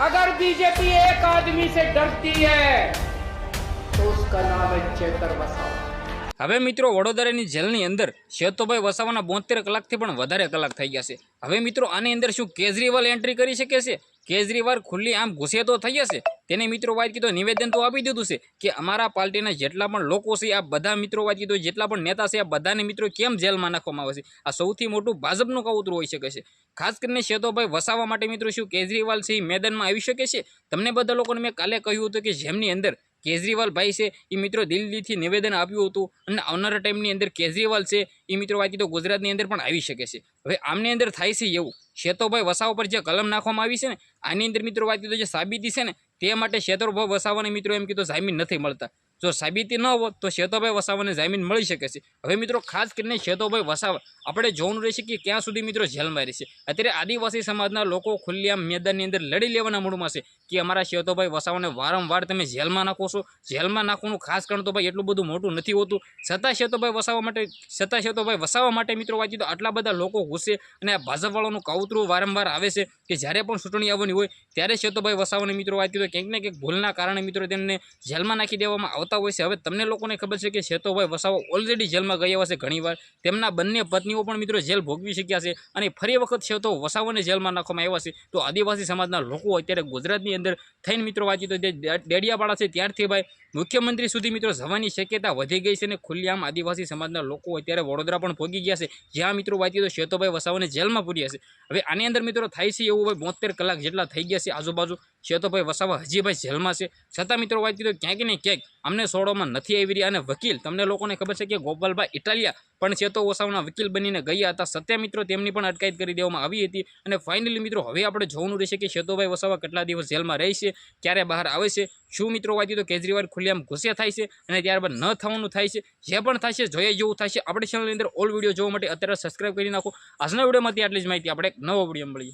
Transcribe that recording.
अगर बीजेपी एक आदमी से डरती है तो उसका नाम है चेतर वसावा હવે મિત્રો વડોદરાની જેલની અંદર શેતોભાઈ વસાવાના બોતેર કલાકથી પણ વધારે કલાક થઈ ગયા છે. હવે મિત્રો આની અંદર શું કેજરીવાલ એન્ટ્રી કરી શકે છે? કેજરીવાલ ખુલ્લી આમ ઘૂસે તો થઈ જશે. તેને મિત્રો વાત કીધું નિવેદન તો આપી દીધું છે કે અમારા પાર્ટીના જેટલા પણ લોકો છે, આ બધા મિત્રો વાત કીધું જેટલા પણ નેતા છે, આ બધાને મિત્રો કેમ જેલમાં નાખવામાં આવે છે? આ સૌથી મોટું ભાજપનું કાવતરું હોઈ શકે છે. ખાસ કરીને શેતોભાઈ વસાવા માટે મિત્રો શું કેજરીવાલ છે મેદાનમાં આવી શકે છે? તમને બધા લોકોને મેં કાલે કહ્યું હતું કે જેમની અંદર કેજરીવાલ ભાઈ છે એ મિત્રો દિલ્હીથી નિવેદન આપ્યું હતું અને આવનારા ટાઈમની અંદર કેજરીવાલ છે એ મિત્રો વાત તો ગુજરાતની અંદર પણ આવી શકે છે. હવે આમની અંદર થાય છે એવું. શેતોભાઈ વસાવા પર જે કલમ નાખવામાં આવી છે ને, આની અંદર મિત્રો વાત કીધું જે સાબિતી છે ને, તે માટે શેતોભાઈ વસાવાને મિત્રો એમ કીધું જામીન નથી મળતા. જો સાબિતી ન હોત તો શેતોભાઈ વસાવાને જામીન મળી શકે છે. હવે મિત્રો ખાસ કરીને શેતોભાઈ વસાવા, આપણે જોવાનું રહેશે કે ક્યાં સુધી મિત્રો જેલમાં રહેશે. અત્યારે આદિવાસી સમાજના લોકો ખુલ્લેઆમ મેદાનની અંદર લડી લેવાના મૂડમાં છે કે અમારા શેતોભાઈ વસાવાને વારંવાર તમે જેલમાં નાખો છો. જેલમાં નાખવાનું ખાસ કારણ તો ભાઈ એટલું બધું મોટું નથી હોતું. છતાં શેતોભાઈ વસાવા માટે, છતાં શેતોભાઈ વસાવા માટે મિત્રો વાંચી તો આટલા બધા લોકો ગુસ્સે અને આ ભાજપવાળાનું કાવતરું વારંવાર આવે છે કે જ્યારે પણ ચૂંટણી આવવાની હોય ત્યારે શેતોભાઈ વસાવાને મિત્રો વાંચી તો ક્યાંક ને ક્યાંક ભૂલના કારણે મિત્રો તેમને જેલમાં નાખી દેવામાં આવતા હોય છે. હવે તમને લોકોને ખબર છે કે શેતોભાઈ વસાવા ઓલરેડી જેલમાં ગયા હશે ઘણીવાર. તેમના બંને પત્નીઓ પણ મિત્રો જેલ ભોગવી શક્યા છે અને ફરી વખત શેતો વસાવાને જેલમાં નાખવામાં આવ્યા છે. તો આદિવાસી સમાજના લોકો અત્યારે ગુજરાતની અંદર થઈને મિત્રો વાંચી તો જે ડેડિયાપાડા છે. ત્યારથી ભાઈ મુખ્યમંત્રી સુધી મિત્રો જવાની શક્યતા વધી ગઈ છે અને ખુલ્લેઆમ આદિવાસી સમાજના લોકો અત્યારે વડોદરા પણ ભોગી ગયા છે. જ્યાં મિત્રો વાંચી તો શેતોભાઈ વસાવાને જેલમાં પૂર્યા છે. હવે આની અંદર મિત્રો થાય છે એવું ભાઈ બોતેર કલાક જેટલા થઈ ગયા છે આજુબાજુ. શેતોભાઈ વસાવા હજી ભાઈ જેલમાં છે. છતાં મિત્રો વાત તો ક્યાંક ને ક્યાંક અમને સોડોમાં નથી આવી રહ્યા અને વકીલ, તમને લોકોને ખબર છે કે ગોપાલભાઈ ઇટાલિયા પણ શેતો વસાવના વકીલ બનીને ગયા હતા. સત્યા મિત્રો તેમની પણ અટકાયત કરી દેવામાં આવી હતી અને ફાઇનલી મિત્રો હવે આપણે જોવાનું રહેશે કે શેતોભાઈ વસાવા કેટલા દિવસ જેલમાં રહેશે ક્યારે બહાર આવે છે, શું મિત્રો વાત તો કેજરીવાલ ખુલ્લેઆમ ગુસ્સે થાય છે અને ત્યારબાદ ન થવાનું થાય છે, જે પણ થશે જોઈએ જેવું થશે. આપણે ચેનલની અંદર ઓલ વીડિયો જોવા માટે અત્યારે સબસ્ક્રાઇબ કરી નાખો. આજના વિડીયોમાંથી આટલી જ માહિતી. આપણે એક નવો વીડિયો મળીએ.